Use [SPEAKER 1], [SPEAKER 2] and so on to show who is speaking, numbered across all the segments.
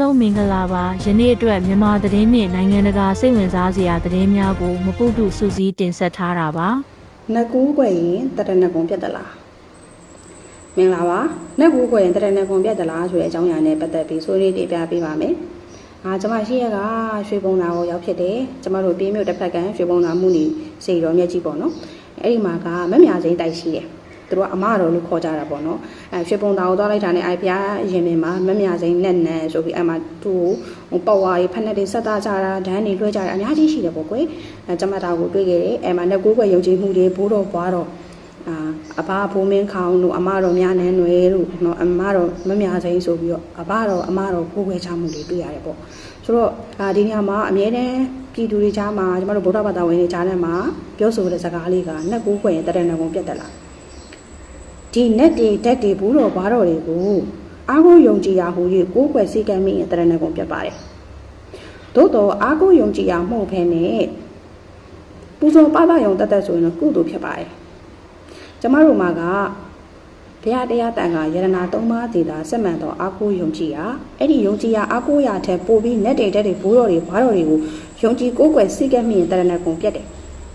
[SPEAKER 1] လုံးမင်္ဂလာပါယနေ့အတွက်မြန်မာသတင်းနှင့်နိုင်ငံတကာစိတ်ဝင်စားစရာသတင်းများကိုမပုတုစူးစီးတင်ဆက်ထားတာပါ
[SPEAKER 2] နတ်ကူးကွယ်ရင်တရဏဂုံပြတ်သလားမင်္ဂလာပါနတ်ကူးကွယ်ရင်တရဏဂုံပြတ်သလားဆိုတဲ့အကြောင်းအရာနဲ့ပတ်သက်ပြီးဆွေးနွေးတင်ပြပေးပါမယ်အာကျွန်မရှိရကရွှေပုံသာကိုရောက်ဖြစ်တယ်ကျွန်မတို့ပြင်းမြို့တစ်ဖက်ကရွှေပုံသာမှုနေစေတော်မြတ်ကြီးပေါ့နော်အဲ့ဒီမှာကမက်မြာစိမ့်တိုက်ရှိတယ် သူတို့ကအမတော်လို့ခေါ်ကြတာပေါ့နော်အဲရွှေပုံတော်ကိုသွားလိုက်တာနဲ့အိုင်ဖျားရင်ပင်မှာမမြစိမ့်နဲ့နန်ဆိုပြီးအဲ့မှာသူ့ကိုပေါ့ဝါရေးဖက်နဲ့တွေဆက်သားကြတာဒန်းတွေလွှဲကြတာအများကြီးရှိတယ်ပေါ့ကွယ်အဲကျမတော်ကိုတွေ့ခဲ့တယ်အဲ့မှာလက်ကိုယ်ွယ်ယုံကြည်မှုတွေဘိုးတော်ဘွားတော်အာအဘဘိုးမင်းခေါင်းတို့အမတော်များနန်းတွေတို့နော်အမတော်မမြစိမ့်ဆိုပြီးတော့အဘတော်အမတော်ဘိုးခွဲချမှုတွေတွေ့ရတယ်ပေါ့ဆိုတော့အာဒီနေရာမှာအမြဲတမ်းပြည်သူတွေကြားမှာကျမတို့ဗုဒ္ဓဘာသာဝင်တွေကြားထဲမှာပြောဆိုတဲ့စကားလေးကနှက်ကိုးခွေရင်တရဏဂုံပြတ်တက်လာ ဒီနတ်တွေဓာတ်တွေဘူးတော်ဘာတော်တွေကိုအာဟုယုံကြည်ရာဟူ၍ကိုယ်ွယ်စိတ်ကမ်းမိရင်တရဏဂုံပြတ်ပါတယ်သို့တော့အာဟုယုံကြည်ရာမဟုတ်ဘဲနဲ့ပူဇော်ပပယုံတတ်တတ်ဆိုရင်တော့ကုသိုလ်ဖြစ်ပါတယ်ကျမတို့မှာကဘုရားတရားတန်ခါယရနာသုံးပါးတည်တာစက်မှန်တော့အာကိုယုံကြည်ရာအဲ့ဒီယုံကြည်ရာအာကိုရာထက်ပိုပြီးနဲ့တေတဲ့တွေဘိုးတော်တွေဘာတော်တွေကိုယုံကြည်ကိုးကွယ်စိတ်ကမြင့်တရဏဂုံပြတ်တယ်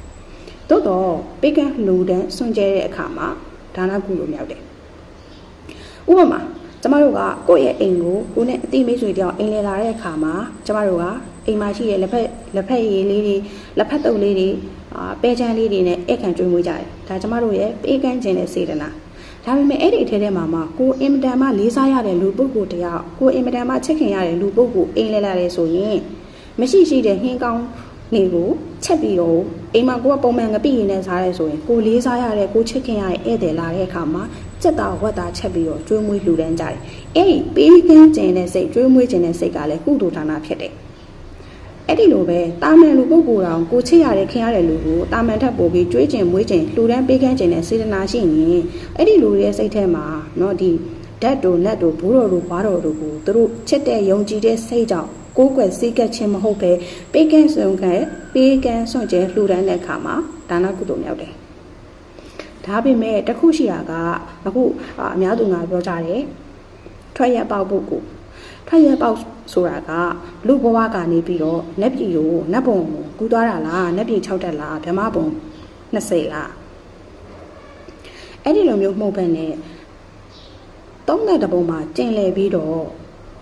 [SPEAKER 2] ။သို့တော့ပိကံလူတန်းစွန့်ကြဲတဲ့အခါမှာ ဒါနကုလိုမြောက်တယ်။ဥပမာကျမတို့ကကိုယ့်ရဲ့အိမ်ကိုကိုယ်နဲ့အတိမိတ်ဆွေတယောက်အိမ်လည်လာတဲ့အခါမှာကျမတို့ကအိမ်မှာရှိတဲ့လက်ဖက်လက်ဖက်ရည်လေးတွေလက်ဖက်တုပ်လေးတွေအာပဲချမ်းလေးတွေနဲ့အခန့်ကျွေးမွေးကြတယ်။ဒါကျမတို့ရဲ့ပေးကမ်းခြင်းတဲ့စေတနာ။ဒါပေမဲ့အဲ့ဒီအထဲထဲမှာမှကိုယ်အင်မတန်မှလေးစားရတဲ့လူပုဂ္ဂိုလ်တယောက်ကိုယ်အင်မတန်မှချစ်ခင်ရတဲ့လူပုဂ္ဂိုလ်အိမ်လည်လာတယ်ဆိုရင်မရှိရှိတဲ့ဟင်းကောင်း နေကိုချက်ပြီးတော့အိမ်မှာကိုကပုံမှန်ငပိရင်နဲ့စားရဲဆိုရင်ကိုလေးစားရတဲ့ကိုချစ်ခင်ရတဲ့ဧည့်သည်လာတဲ့အခါမှာစက်သားဝက်သားချက်ပြီးတော့ကျွေးမွေးလှူဒန်းကြတယ်။အဲ့ဒီပေးကမ်းခြင်းတဲ့စိတ်ကျွေးမွေးခြင်းတဲ့စိတ်ကလည်းကုသိုလ်ဌာနဖြစ်တယ်။အဲ့ဒီလိုပဲတာမန်လူပုဂ္ဂိုလ်တော်ကိုချစ်ရတဲ့ခင်ရတဲ့လူကိုတာမန်ထက်ပိုပြီးကျွေးခြင်းမွေးခြင်းလှူဒန်းပေးကမ်းခြင်းနဲ့စေတနာရှိရင်အဲ့ဒီလူတွေရဲ့စိတ်ထဲမှာเนาะဒီဓာတ်တို့နတ်တို့ဘိုးတော်တို့ဘွားတော်တို့ကိုသူတို့ချစ်တဲ့ယုံကြည်တဲ့စိတ်ကြောင့် ကိုယ်ွယ်စိတ်ကပ်ခြင်းမဟုတ်ပဲပေးကမ်းဆုံးကပေးကမ်းဆုံးခြင်းလှူဒန်းတဲ့အခါမှာဒါနကုသိုလ်မြောက်တယ်။ဒါပေမဲ့တစ်ခုရှိတာကအခုအများသူငါပြောကြတယ်ထွက်ရပေါက်ပုဂ္ဂိုလ်ထွက်ရပေါက်ဆိုတာကလူဘဝကနေပြီးတော့နက်ပြည်ကိုနတ်ဘုံကိုကူးသွားတာလားနက်ပြည်6တက်လားဗြဟ္မဘုံ20လားအဲ့ဒီလိုမျိုးမှုတ်ပဲနဲ့သုံးတဲ့တပုံမှာကျင်လည်ပြီးတော့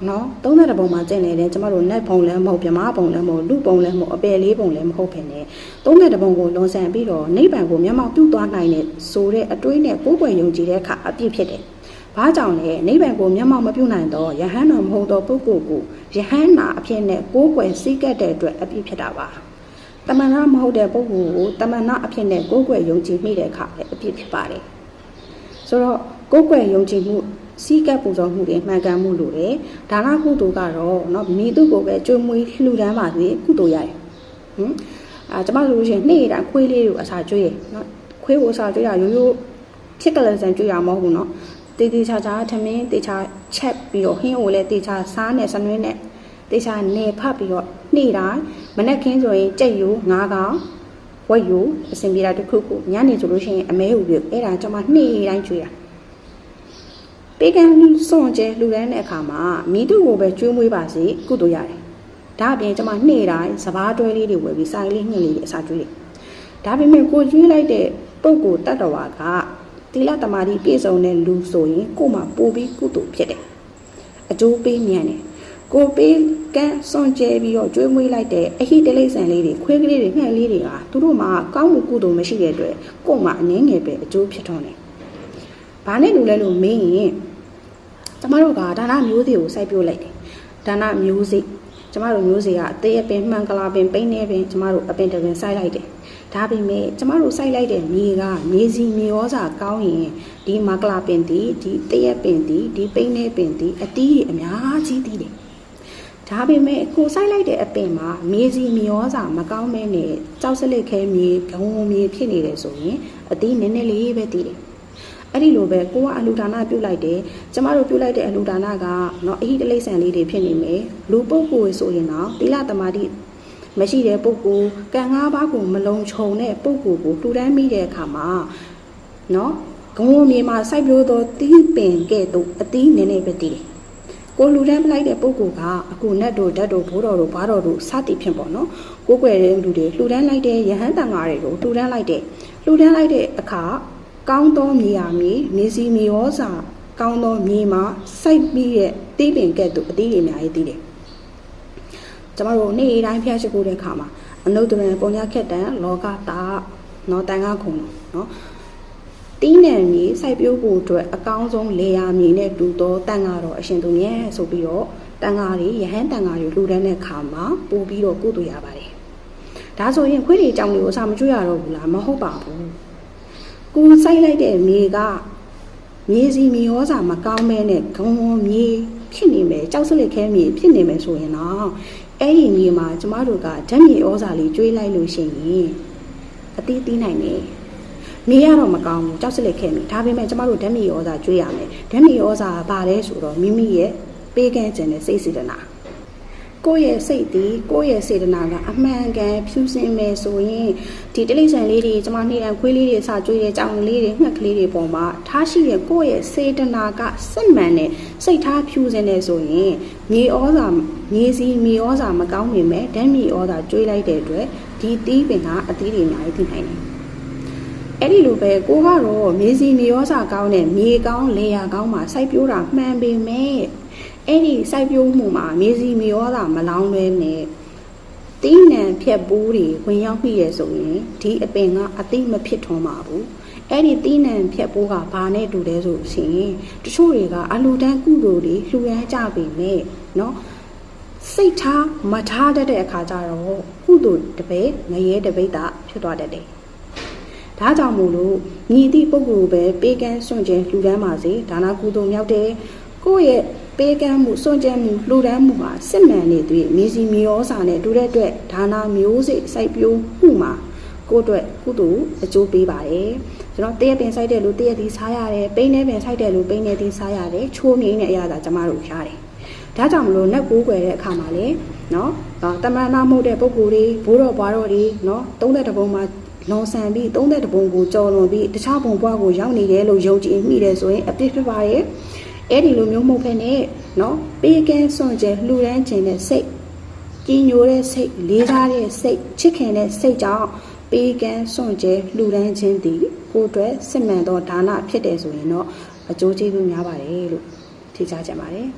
[SPEAKER 2] နော်သုံးတဲ့တပုံမှာကျင်လည်တယ်ကျမတို့နက်ဘုံလည်းမဟုတ်ဗြဟ္မဘုံလည်းမဟုတ်လူဘုံလည်းမဟုတ်အပယ်လေးဘုံလည်းမဟုတ်ပဲနဲ့သုံးတဲ့တပုံကိုလွန်ဆန်ပြီးတော့နိဗ္ဗာန်ကိုမျက်မှောက်ပြုသွားနိုင်တဲ့ဆိုတဲ့အတွေးနဲ့ကိုယ်ွယ်ယုံကြည်တဲ့အခါအပြည့်ဖြစ်တယ်။ဘာကြောင့်လဲနိဗ္ဗာန်ကိုမျက်မှောက်မပြုနိုင်တော့ယဟန်တော်မဟုတ်တော့ပုဂ္ဂိုလ်ကိုယဟန်နာအဖြစ်နဲ့ကိုယ်ွယ်စိတ်ကပ်တဲ့အတွက်အပြည့်ဖြစ်တာပါ။တမန်နာမဟုတ်တဲ့ပုဂ္ဂိုလ်ကိုတမန်နာအဖြစ်နဲ့ကိုယ်ွယ်ယုံကြည်မိတဲ့အခါလည်းအပြည့်ဖြစ်ပါတယ်။ ဆိုတော့ကိုယ်ွယ်ယုံကြည်မှုစီးကပ်ပူဇော်မှုတွေမှန်ကန်မှုလိုတယ်။ဒါနကုသိုလ်ကတော့เนาะမိသူကိုပဲကြွေးမွေးလှူဒန်းပါစေကုသိုလ်ရတယ်။ဟင်အာကျမဆိုလို့ရှိရင်နေ့တိုင်းခွေးလေးကိုအစာကျွေးရเนาะခွေးကိုအစာကျွေးတာရိုးရိုးဖြစ်ကလေးစံကျွေးရမဟုတ်ဘူးเนาะတေးသေးချာချာထမင်းတေးချာချက်ပြီးတော့ဟင်းကိုလည်းတေးချာစားနဲ့စနွေးနဲ့တေးချာနေဖတ်ပြီးတော့နေ့တိုင်းမနေ့ခင်းဆိုရင်ကြက်ယူငါးကောင် ဝက်ယူအစင်ပြေတာတစ်ခုခုညနေဆိုလို့ရှိရင်အမဲဟုပြုတ်အဲ့ဒါကျွန်မနေ့တိုင်းကျွေးတာပေးကမ်းစွန့်ကျဲလှူဒန်းတဲ့အခါမှာမိသူကိုပဲကျွေးမွေးပါစေကုသိုလ်ရတယ်ဒါအပြင်ကျွန်မနေ့တိုင်းစဘာတွဲလေးတွေဝယ်ပြီးစာလေးညှစ်လေးတွေအစာကျွေးတယ်ဒါပေမဲ့ကိုကျွေးလိုက်တဲ့ပုံကိုတတ်တော်ကသီလတမာတိပြည့်စုံတဲ့လူဆိုရင်ကို့မှာပိုပြီးကုသိုလ်ဖြစ်တယ်အကျိုးပေးမြန်တယ် ကိုပေးကန်းစွန့်ကျဲပြီးတော့ကျွေးမွေးလိုက်တဲ့အဟိတလိษံလေးတွေခွေးကလေးတွေငှက်လေးတွေကသူတို့မှာကောင်းမှုကုသိုလ်မရှိတဲ့အတွက်ကို့မှာအနည်းငယ်ပဲအကျိုးဖြစ်ထွန်းတယ်။ဘာနဲ့လူလဲလို့မေးရင်ကျမတို့ကဒါနမျိုးစေ့ကိုစိုက်ပျိုးလိုက်တယ်။ဒါနမျိုးစေ့ကျမတို့မျိုးစေ့ကအသေးအပင်မှန်ကလာပင်ပိန်းနေပင်ကျမတို့အပင်တပင်စိုက်လိုက်တယ်။ဒါပေမဲ့ကျမတို့စိုက်လိုက်တဲ့မြေကမြေစီမြေဩဇာကောင်းရင်ဒီမကလာပင်ဒီဒီတရက်ပင်ဒီဒီပိန်းနေပင်ဒီအတီးကြီးအများကြီးတည်တယ်။ ဒါပေမဲ့ကိုစိုက်လိုက်တဲ့အပင်မှာမြေစီမြေဩစာမကောင်းမဲနဲ့ကြောက်စလစ်ခဲမြေဂုံမြေဖြစ်နေတယ်ဆိုရင်အသေးနည်းနည်းလေးပဲတည်တယ်အဲ့ဒီလိုပဲကိုကအလူဒါနပြုတ်လိုက်တယ်ကျမတို့ပြုတ်လိုက်တဲ့အလူဒါနကတော့အဟိတလိမ့်ဆန်လေးတွေဖြစ်နေမယ်လူပုပ်ကိုဆိုရင်တော့သီလသမာဓိမရှိတဲ့ပုပ်ကိုကံငါးပါးကိုမလုံးခြုံတဲ့ပုပ်ကိုကိုတူတန်းမိတဲ့အခါမှာနော်ဂုံမြေမှာစိုက်ပျိုးသောတီးပင်ကဲ့သို့အသီးနည်းနည်းပဲတည်တယ် ကိုလူတန်းမလိုက်တဲ့ပုံကူကအခုနတ်တို့ဓာတ်တို့ဘိုးတော်တို့ဘာတော်တို့စသည်ဖြင့်ပေါ့နော်ကိုယ်ွယ်တဲ့လူတွေလှူဒန်းလိုက်တဲ့ယဟန်တန်ဃာတွေကိုလှူဒန်းလိုက်တဲ့လှူဒန်းလိုက်တဲ့အခါကောင်းသောမြေယာမြေမြေစီမြေဩဇာကောင်းသောမြေမှာစိုက်ပြီးတဲ့တီးပင်ကဲ့သို့အသီးတွေအများကြီးတီးတယ်ကျမတို့နေ့တိုင်းဖျားရှိခိုးတဲ့အခါမှာအနုတ္တရပုံညာခက်တန်လောကတာနော်တန်ခါခုံနော် တီးနှံမြေစိုက်ပျိုးဖို့အတွက်အကောင်းဆုံးလေယာမြေနဲ့တူသောတန်ဃာတော်အရှင်သူမြတ်ဆိုပြီးတော့တန်ဃာတွေယဟန်တန်ဃာတွေလှူဒန်းတဲ့ခါမှာပို့ပြီးတော့ကုသိုလ်ရပါတယ်။ဒါဆိုရင်ခွေးတွေကြောင်တွေကိုအစာမကျွေးရတော့ဘူးလားမဟုတ်ပါဘူး။ကိုစိုက်လိုက်တဲ့မြေကမြေစီမြေရောစာမကောင်းမဲနဲ့ဂုံမြေဖြစ်နေမယ်ကြောက်စလက်ခဲမြေဖြစ်နေမယ်ဆိုရင်တော့အဲ့ဒီမြေမှာကျမတို့ကဓာတ်မြေဩဇာလေးကျွေးလိုက်လို့ရှိရင်အတီးတီးနိုင်တယ်။ မြေရတော့မကောင်းဘူးကြောက်စလက်ခဲ့မိဒါပေမဲ့ကျမတို့ဓာတ်မြေဩဇာကျွေးရမယ်ဓာတ်မြေဩဇာကဘာလဲဆိုတော့မိမိရဲ့ပေးကမ်းခြင်းနဲ့စိတ်စေတနာကိုယ့်ရဲ့စိတ်ဒီကိုယ့်ရဲ့စေတနာကအမှန်ကန်ဖြူစင်မယ်ဆိုရင်ဒီတိလိษံလေးတွေကျမနေ့တိုင်းခွေးလေးတွေစကျွေးတဲ့ကြောင်လေးတွေငှက်ကလေးတွေပေါ်မှာထားရှိတဲ့ကိုယ့်ရဲ့စေတနာကစစ်မှန်တဲ့စိတ်ထားဖြူစင်နေဆိုရင်မြေဩဇာမြေစီမြေဩဇာမကောင်းနေမဲ့ဓာတ်မြေဩဇာကျွေးလိုက်တဲ့အတွက်ဒီတီးပင်ကအသီးတွေအများကြီးထိနိုင်တယ် အဲ့ဒီလိုပဲကိုကတော့မြေစီမြေရောစာကောင်းတဲ့မြေကောင်းလေယာကောင်းမှာစိုက်ပျိုးတာမှန်ပေမဲ့အဲ့ဒီစိုက်ပျိုးမှုမှာမြေစီမြေရောစာမလောင်းလဲနဲ့တီးနှံဖြက်ပိုးတွေဝင်ရောက်ပြီးရဆိုရင်ဒီအပင်ကအသိမဖြစ်ထွန်းပါဘူးအဲ့ဒီတီးနှံဖြက်ပိုးကဘာနဲ့တူလဲဆိုရှင်တချို့တွေကအလူတန်းကုသိုလ်တွေလှူရမ်းကြပေမဲ့เนาะစိတ်ထားမထားတတ်တဲ့အခါကျတော့ကုသိုလ်တပည့်ငရဲတပိတ်တာဖြစ်သွားတတ်တယ် ဒါကြောင့်မို့လို့ညီသည့်ပုဂ္ဂိုလ်ပဲပေးကမ်းစွန့်ကြဲလှူဒန်းပါစေဒါနာကုသိုလ်မြောက်တယ်ကိုယ့်ရဲ့ပေးကမ်းမှုစွန့်ကြဲမှုလှူဒန်းမှုဟာစစ်မှန်နေသွေးမြေစီမြေဩစာနဲ့တူတဲ့အတွက်ဒါနာမျိုးစိစိုက်ပျိုးမှုမှာကိုယ့်အတွက်ကုသိုလ်အကျိုးပေးပါတယ်ကျွန်တော်တရက်ပင်စိုက်တဲ့လူတရက်ဒီစားရတယ်ပိန်းနေပင်စိုက်တဲ့လူပိန်းနေဒီစားရတယ်ချိုးမြိန်တဲ့အရာသာကျမတို့ရတယ်ဒါကြောင့်မလို့နက်ကိုးကွယ်တဲ့အခါမှာလေနော်အာတမန်နာမဟုတ်တဲ့ပုံကိုယ်တွေဘိုးတော်ဘွားတော်တွေနော်30ဘုံမှာ လွန်ဆန်ပြီး30ဘုံကိုကြော်လွန်ပြီးတခြားဘုံဘွားကိုရောက်နေတယ်လို့ယုံကြည်မိတယ်ဆိုရင်အပြစ်ဖြစ်ပါရဲ့အဲ့ဒီလိုမျိုးမဟုတ်ဖ ೇನೆ နော်ပေးကဲစွန့်ကြဲလှူဒန်းခြင်းတဲ့စိတ်ကြီးညိုတဲ့စိတ်လေးစားတဲ့စိတ်ချစ်ခင်တဲ့စိတ်ကြောင့်ပေးကမ်းစွန့်ကြဲလှူဒန်းခြင်းသည်ကိုယ်အတွက်စစ်မှန်သောဒါနဖြစ်တယ်ဆိုရင်တော့အကျိုးကျေးဇူးများပါတယ်လို့ထိချကြပါတယ်